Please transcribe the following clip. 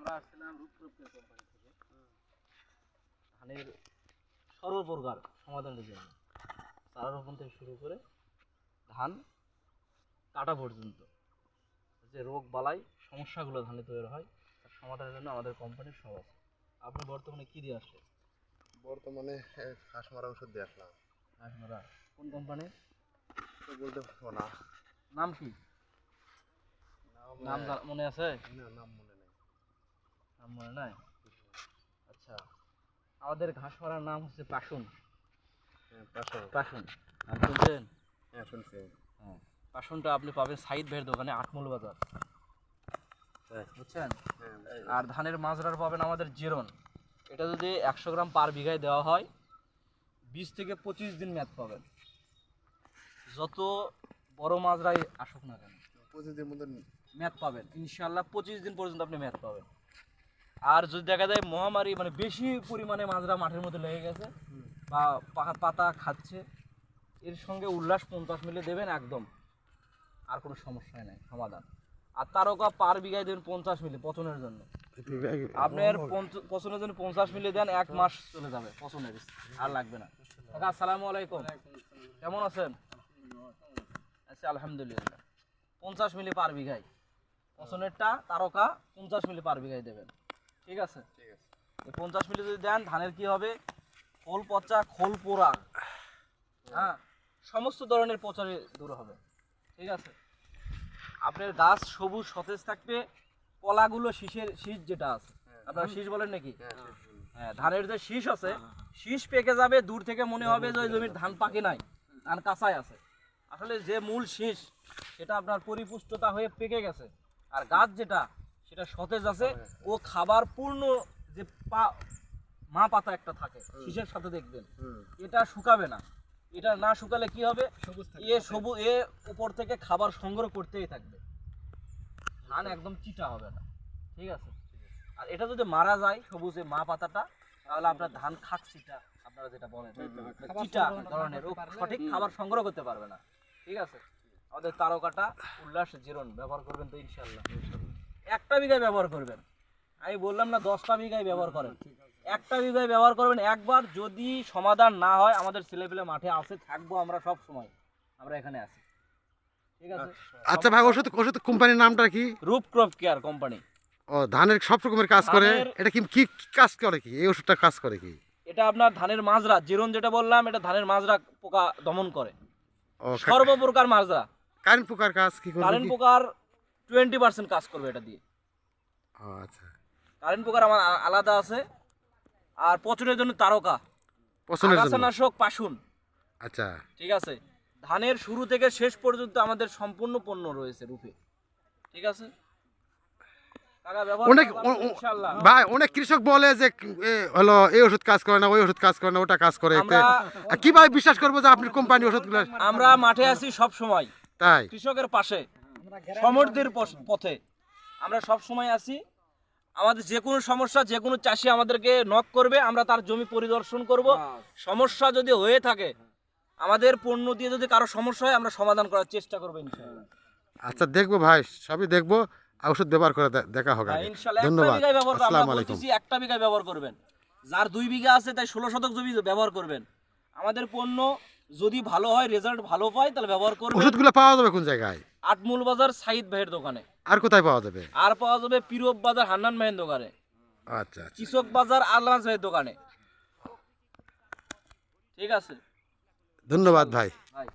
আমরা আসছিলাম রূপরূপের কোম্পানি থেকে। ধানের সর্বপ্রকার সমাধানের জন্য। চারা রোপণ থেকে শুরু করে ধান কাটা পর্যন্ত। যে রোগ বালাই সমস্যাগুলো ধানে তৈরি হয় তার সমাধানের জন্য আমাদের কোম্পানির আছে। আপনি বর্তমানে কী দিয়ে আসলেন? বর্তমানে ঘাস মারা ওষুধ দিয়ে আসলাম। আপনারা কোন কোম্পানি বলতে পারব না। নাম কি? নাম মনে আছে? না নাম মনে নাম মনে নাই? আচ্ছা আমাদের ঘাস মারার নাম হচ্ছে পাশুন হ্যাঁ পাশো পাশুন শুনছেন? হ্যাঁ শুনছি। হ্যাঁ। পাশুনটা আপনি পাবেন সাইদ ভাইয়ের দোকানে আটমূল বাজার। বুঝছেন? হ্যাঁ আর ধানের মাজরার পাবেন আমাদের জিরন এটা যদি একশো গ্রাম পার বিঘায় দেওয়া হয় বিশ থেকে পঁচিশ দিন মেয়াদ পাবেন। যত বড় মাজরাই আসুক না কেন পঁচিশ দিন মতো মেয়াদ পাবেন। ইনশাল্লাহ পঁচিশ দিন পর্যন্ত আপনি মেয়াদ পাবেন। আর যদি দেখা যায় মহামারী মানে বেশি পরিমাণে মাজরা মাঠের মধ্যে লেগে গেছে বা পাতা খাচ্ছে, এর সঙ্গে উল্লাস পঞ্চাশ মিলে দেবেন একদম। আর কোনো সমস্যাই নাই, সমাধান। আর তারকা পার বিঘায় দেবেন পঞ্চাশ মিলি পচনের জন্য। আপনার পচনের জন্য পঞ্চাশ মিলি দেন, এক মাস চলে যাবে পচনের। আর লাগবে না। আসসালামু আলাইকুম। কেমন আছেন? আচ্ছা আলহামদুলিল্লাহ। পঞ্চাশ মিলি পার বিঘায়। পচনেরটা তারকা পঞ্চাশ মিলি পার বিঘায় দেবেন। ঠিক আছে? ঠিক আছে পঞ্চাশ মিলি যদি দেন ধানের কি হবে? খোল পচা খোল পোড়া। হ্যাঁ? সমস্ত ধরনের পচারে দূর হবে। ঠিক আছে? আপনার গাছ সবুজ সতেজ থাকবে। কলাগুলো শীষের শীষ যেটা আছে। আপনারা শীষ বলেন নাকি? হ্যাঁ। হ্যাঁ ধানের যে শীষ আছে শীষ পেকে যাবে দূর থেকে মনে হবে যে জমির ধান পাকে নাই ধান কাঁচাই আছে। আসলে যে মূল শীষ সেটা আপনার পরিপুষ্টতা হয়ে পেকে গেছে। আর গাছ যেটা সেটা সতেজ আছে। ও খাবার পূর্ণ যে পা মা পাতা একটা থাকে শীষের সাথে দেখবেন। এটা শুকাবে না। এটা না শুকালে কি হবে? এ সবু এ উপর থেকে খাবার সংগ্রহ করতেই থাকবে। ধান একদম চিটা হবে না। ঠিক আছে? আর এটা যদি মারা যায় সবুজে মা পাতাটা তাহলে আপনার ধান খাক চিটা আপনারা যেটা বলেন। চিটা ধরনের ও সঠিক খাবার সংগ্রহ করতে পারবে না। ঠিক আছে? আমাদের তারকাটা উল্লাস জিরন ব্যবহার করবেন তো ইনশাল্লাহ একটা বিঘায় ব্যবহার করবেন। আমি বললাম না দশটা বিঘায় ব্যবহার করেন। একটা বিঘায় ব্যবহার করবেন। একবার যদি সমাধান না হয় আমাদের ছেলেপেলে মাঠে আসে থাকব আমরা সব সময়। আমরা এখানে আছি। ঠিক আছে? আচ্ছা ভাই ওষুধ ওষুধ কোম্পানির নামটা কি? রূপ ক্রপ কেয়ার কোম্পানি। ও ধানের সব রকমের কাজ করে। এটা কি কি কাজ করে কি? এই ওষুধটা কাজ করে কি? এটা আপনার ধানের মাজরা জিরন যেটা বললাম এটা ধানের মাজরা পোকা দমন করে। সর্বপ্রকার মাজরা। কারেন্ট পোকার কাজ কি করে কারেন্ট পোকার টোয়েন্টি পার্সেন্ট কাজ করবে এটা দিয়ে। আচ্ছা। কারেন্ট পোকার আমার আলাদা আছে। আর পচনের জন্য তারকা। জন্য? আগাছানাশক পাশুন। আচ্ছা। ঠিক আছে? ধানের শুরু থেকে শেষ পর্যন্ত আমাদের সম্পূর্ণ পণ্য রয়েছে রূপে। ঠিক আছে? অনেক ভাই কৃষক বলে যে হলো এই ওষুধ কাজ করে না ওই ওষুধ কাজ করে না ওটা কাজ করে কীভাবে বিশ্বাস করব যে আপনি কোম্পানি ওষুধগুলো আমরা মাঠে আছি সব সময় তাই? কৃষকের পাশে। সমৃদ্ধির পশ- পথে। আমরা সব সময় আছি। আমাদের যে কোনো সমস্যা যে কোনো চাষি আমাদেরকে নক করবে আমরা তার জমি পরিদর্শন করব। সমস্যা যদি হয়ে থাকে আমাদের পণ্য দিয়ে যদি কারও সমস্যা হয় আমরা সমাধান করার চেষ্টা করব ইনশাআল্লাহ। আচ্ছা দেখব ভাই সবই দেখব। ওষুধ ব্যবহার করে দেখা হবে হ্যাঁ, ধন্যবাদ। আসসালামু আলাইকুম। একটা বিঘায় ব্যবহার করবেন। যার দুই বিঘা আছে তাই ষোলো শতক জমি ব্যবহার করবেন। আমাদের পণ্য যদি ভালো হয় রেজাল্ট ভালো পায় তাহলে ব্যবহার করবে ওষুধগুলো পাওয়া যাবে কোন জায়গায়? আটমূল বাজার সাইদ ভাইয়ের দোকানে। আর কোথায় পাওয়া যাবে? আর পাওয়া যাবে পিরব বাজার হান্নান ভাইয়ের দোকানে। আচ্ছা আচ্ছা। কৃষক বাজার আলমাজ ভাইয়ের দোকানে। ঠিক আছে। ধন্যবাদ ভাই। ভাই।